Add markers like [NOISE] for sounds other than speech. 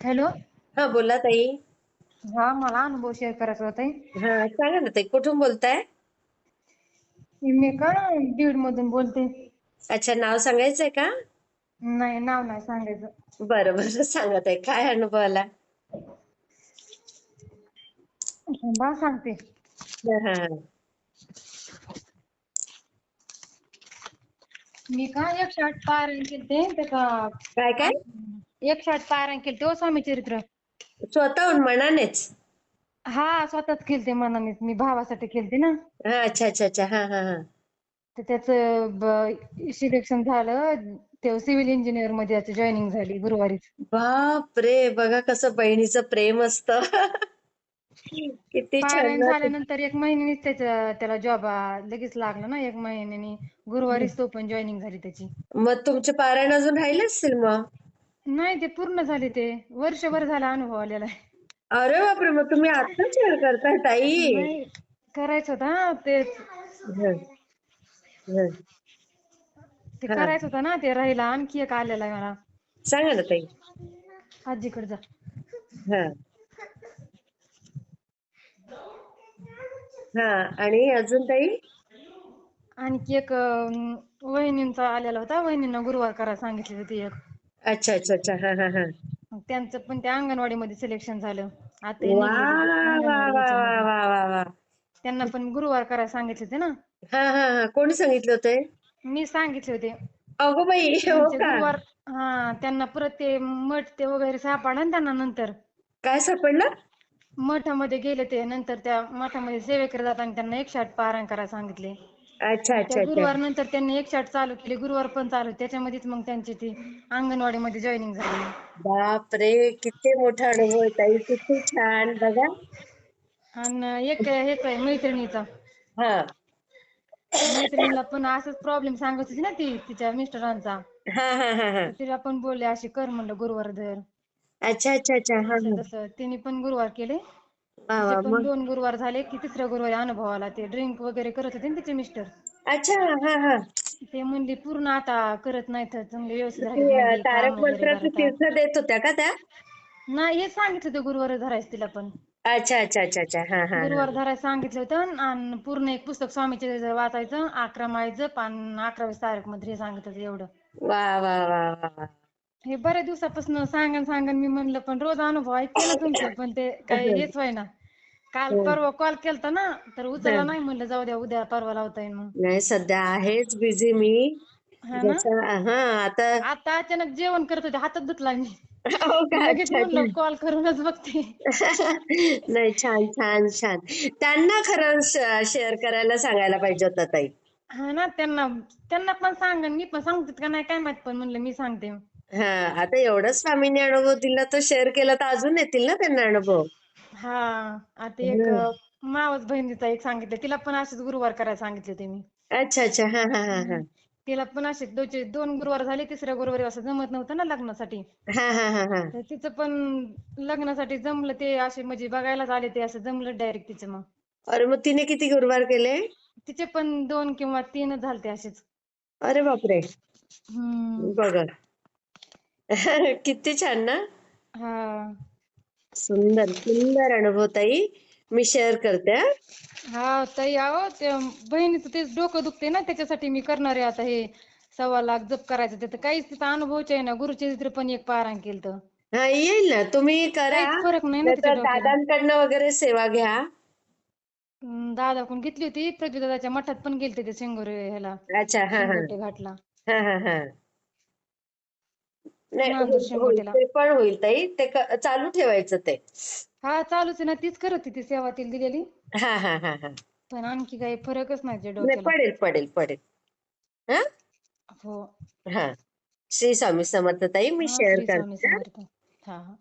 Hello. हा बोला ताई. हा मला अनुभव शेअर करायचा होता. हा सांगा ना ताई कुठून बोलताय? मी का बीड मधून बोलते. अच्छा नाव सांगायचंय का? नाही नाव नाही सांगायचं. बरं बरं सांगा ताई काय अनुभव आला बा सांगते. हा, हा, हा. मी का एकशे आठ पारायण केलते त्याचा काय काय? एकशे आठ पारायण केलते हो स्वामी चरित्र स्वतःहून मनानेच? हा स्वतःच केलते मनाने मी भावासाठी केलते ना. हा अच्छा अच्छा अच्छा. हा हा हा. तर त्याचं सिलेक्शन झालं. ते सिव्हिल इंजिनियरमध्ये त्याची जॉईनिंग झाली गुरुवारीच. बाप रे बघा कसं बहिणीचं प्रेम असतं. किती छान. झाल्यानंतर एक महिन्यानीच त्याच्या त्याला जॉब लगेच लागला ना एक महिन्यानी. गुरुवारीच तो पण जॉईनिंग झाली त्याची. मग तुमचे पारायण अजून राहिले असतील मग? नाही ते पूर्ण झाले ते. वर्षभर झाला अनुभव आलेला आहे. अरे बापरे मग तुम्ही आता शेअर करताय ताई? नाही करायचं होतं तेच. हं, हं. ते हा. करायचं होतं ना ते राहिला आणखी एक आलेला आहे मला. सांगा ना ताई. आजीकडे जा. हा. हा आणि अजून ताई? आणखी एक अं, वहिनींचा आलेला होता वहिनींना गुरुवार करायला सांगितली होती एक. अच्छा अच्छा अच्छा. हा हा हा. मग त्यांचं पण त्या अंगणवाडी मध्ये सिलेक्शन झालं. आता हे वा निघलेली वा अंगणवाडी वा वा ह्याच्यामध्ये. वा वा वा. त्यांना पण गुरुवार करायला सांगितले होते ना? हा हा हा. कोणी सांगितलं होते? मी सांगितले होते. अगो बाई हो त्यांचे का? गुरुवार हा त्यांना परत ते मठ ते वगैरे सापडलं ना त्यांना नंतर. काय सापडलं? मठामध्ये गेले ते नंतर त्या मठामध्ये सेवेकडे जाताना त्यांना एकशे आठ पारायण करायला सांगितले. अच्छा त्या अच्छा. अच्छा गुरुवार नंतर त्यांनी एकशे आठ चालू केले. गुरुवार पण चालू. त्याच्यामध्येच मग त्यांची ती अंगणवाडी मध्ये जॉईनिंग झाली. बाप रे किती मोठा अनुभव आहे ताई. किती छान. बघा. आणि एक हेच आहे मैत्रिणीचा. हा. मैत्रिणीला पण असंच प्रॉब्लेम सांगत होती ना ती तिच्या मिस्टरांचा. हा हा हा हा. तर तिला पण बोलले अशी कर म्हणलं गुरुवार धर अच्छा अच्छा अच्छा. हा हा. तसं. तिने पण गुरुवार केले. मग? दोन गुरुवार झाले की तिसऱ्या गुरुवारी अनुभव आला ते ड्रिंक वगैरे करत होते ना तिचे मिस्टर. अच्छा हा हा. ते म्हणली पूर्ण आता करत नाहीत चांगले व्यवस्थित म्हणली तारक काम वगैरे मंत्राचं करतात. तीर्थ देत होत्या का त्या? नाही हेच सांगितलं होतं गुरुवार धरायचं तिला पण. अच्छा अच्छा अच्छा अच्छा. हा हा हा. गुरुवार धरायला सांगितलं होतं आणि पूर्ण एक पुस्तक स्वामीचे वाचायचं अकरा माळीचं पान अकरावीस तारीखमध्ये हे सांगितलं होतं एवढं. वा वा वा वा वा. हे बऱ्याच दिवसापासून सांगन सांगन मी म्हणलं पण रोज अनुभव ऐकते ना तुमचे पण ते काही हेच व्हायना काल हं, परवा कॉल केलता ना तर उचलला. नाही म्हणलं जाऊ द्या उद्या परवा लावता येईल मग नाही सध्या आहेच बिझी मी. हा ना? जसं हा आता आता अचानक जेवण करत होते हातात धुतला मी. हो का? लगेच अच्छा म्हणलं अच्छा. कॉल करूनच बघते. [LAUGHS] नाही छान छान छान. त्यांना खरं शेअर करायला सांगायला पाहिजे होतं ताई. हा ना त्यांना त्यांना पण सांगन मी पण सांगतात का नाही काय माहीत पण म्हणलं मी सांगते. हा आता एवढंच स्वामींनी अनुभव दिला तर शेअर केला तर अजून येतील ना त्यांना अनुभव? हा आता एक हं. मावस बहिणीचा एक सांगितलं तिला पण असेच गुरुवार करायला सांगितले होते मी. अच्छा अच्छा हा हा हा हा. तिला पण असे दोन गुरुवार झाले तिसऱ्या गुरुवारी असं जमत नव्हतं ना लग्नासाठी. हा हा हा हा. तर तिचं पण लग्नासाठी जमलं ते असे म्हणजे बघायलाच आले ते असं जमलं डायरेक्ट तिचं मग. अरे मग तिने किती गुरुवार केले? तिचे पण दोन किंवा तीनच झालते असेच. अरे बापरे. हम्म. बघा. [LAUGHS] किती छान ना. हा. सुंदर सुंदर अनुभव ताई. मी शेअर करते हा. हा ताई अहो ते बहिणीचं तेच डोकं दुखते ना त्याच्यासाठी मी करणार आहे आता हे सव्वा लाख जप करायचं तिथं काहीच तिथं अनुभवच आहे ना गुरुचरित्र पण एक पारायण केलं हा येईल ना. तुम्ही करा. काहीच फरक नाही ना तिच्या नाहीतर डोक्याला. दादांकडनं वगैरे सेवा घ्या. हम्म, दादाकडून घेतली होती. प्रज्वल दादाच्या मठात पण गेलते ते शेंगोरे ह्याला. अच्छा हा हा. शेंगोटे घाटला. हा हा हा. नाही पण होईल ताई. ते चालू ठेवायचं ते. हा चालूच आहे ना तीच करत होती ती सेवा तिला दिलेली. हा हा हा हा. पण आणखी काही फरकच नाही डोक्याला. पडेल पडेल पडेल. हा? हो. हा. श्री स्वामी समर्थ ताई मी हा शेअर श्री स्वामी करते हा. समर्थ. हा हा.